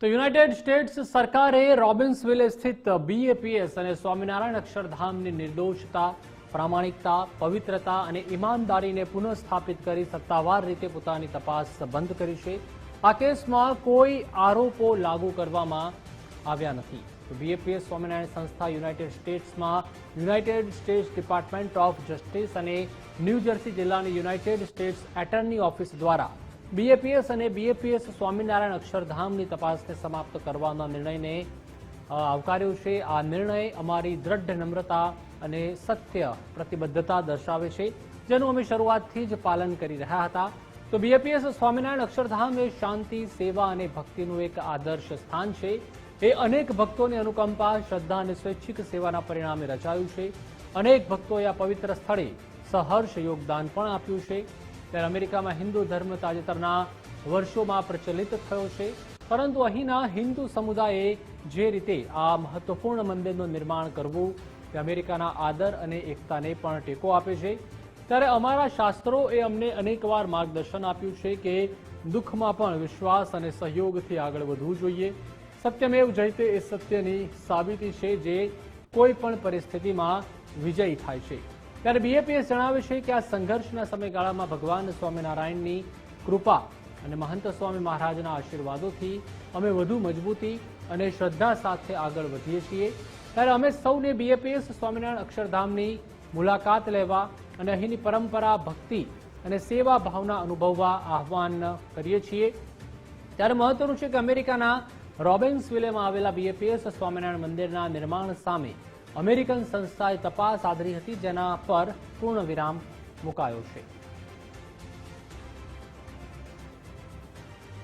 તો United states સરકારે રોબિન્સવિલે સ્થિત બીએપીએસ અને સ્વામિનારાયણ અક્ષરધામની નિર્દોષતા, પ્રામાણિકતા, પવિત્રતા અને ઈમાનદારીને પુનઃસ્થાપિત કરી સત્તાવાર રીતે પોતાની તપાસ બંધ કરી છે. આ કેસમાં કોઈ આરોપો લાગુ કરવામાં આવ્યા નથી. બીએપીએસ સ્વામિનારાયણ સંસ્થા યુનાઇટેડ સ્ટેટ્સમાં United States department of justice અને ન્યૂ જર્સી જિલ્લાની યુનાઇટેડ સ્ટેટ્સ એટર્ની ઓફિસ દ્વારા બીએપીએસ અને બીએપીએસ સ્વામિનારાયણ અક્ષરધામની તપાસને સમાપ્ત કરવાના નિર્ણયને આવકાર્યો છે. આ નિર્ણય અમારી દ્રઢ નમ્રતા અને સત્ય પ્રતિબદ્ધતા દર્શાવે છે, જેનું અમે શરૂઆતથી જ પાલન કરી રહ્યા હતા. તો બીએપીએસ સ્વામિનારાયણ અક્ષરધામ એ શાંતિ, સેવા અને ભક્તિનું એક આદર્શ સ્થાન છે. એ અનેક ભક્તોની અનુકંપા, શ્રદ્ધા અને સ્વૈચ્છિક સેવાના પરિણામે રચાયું છે. અનેક ભક્તોએ આ પવિત્ર સ્થળે સહર્ષ યોગદાન પણ આપ્યું છે. ત્યારે અમેરિકામાં હિન્દુ ધર્મ તાજેતરના વર્ષોમાં પ્રચલિત થયો છે. પરંતુ અહીંના હિન્દુ સમુદાયે જે રીતે આ મહત્વપૂર્ણ મંદિરનું નિર્માણ કરવું તે અમેરિકાના આદર અને એકતાને પણ ટેકો આપે છે. ત્યારે અમારા શાસ્ત્રો એ અમને અનેકવાર માર્ગદર્શન આપ્યું છે કે દુઃખમાં પણ વિશ્વાસ અને સહયોગથી આગળ વધવું જોઈએ. સત્યમેવ જયતે એ સત્યની સાબિતી છે જે કોઈ પણ પરિસ્થિતિમાં વિજયી થાય છે. ત્યારે બીએપીએસ જણાવે છે કે આ સંઘર્ષના સમયગાળામાં ભગવાન સ્વામિનારાયણની કૃપા અને મહંત સ્વામી મહારાજના આશીર્વાદોથી અમે વધુ મજબૂતી અને શ્રદ્ધા સાથે આગળ વધીએ છીએ. ત્યારે અમે સૌને બીએપીએસ સ્વામિનારાયણ અક્ષરધામની મુલાકાત લેવા અને અહીંની પરંપરા, ભક્તિ અને સેવા ભાવના અનુભવવા આહ્વાન કરીએ છીએ. ત્યારે મહત્વનું છે કે અમેરિકાના રોબિન્સવિલેમાં આવેલા બીએપીએસ સ્વામિનારાયણ મંદિરના નિર્માણ સામે અમેરિકન સંસ્થાએ તપાસ આદરી હતી જેના પર પૂર્ણ વિરામ મુકાયો છે.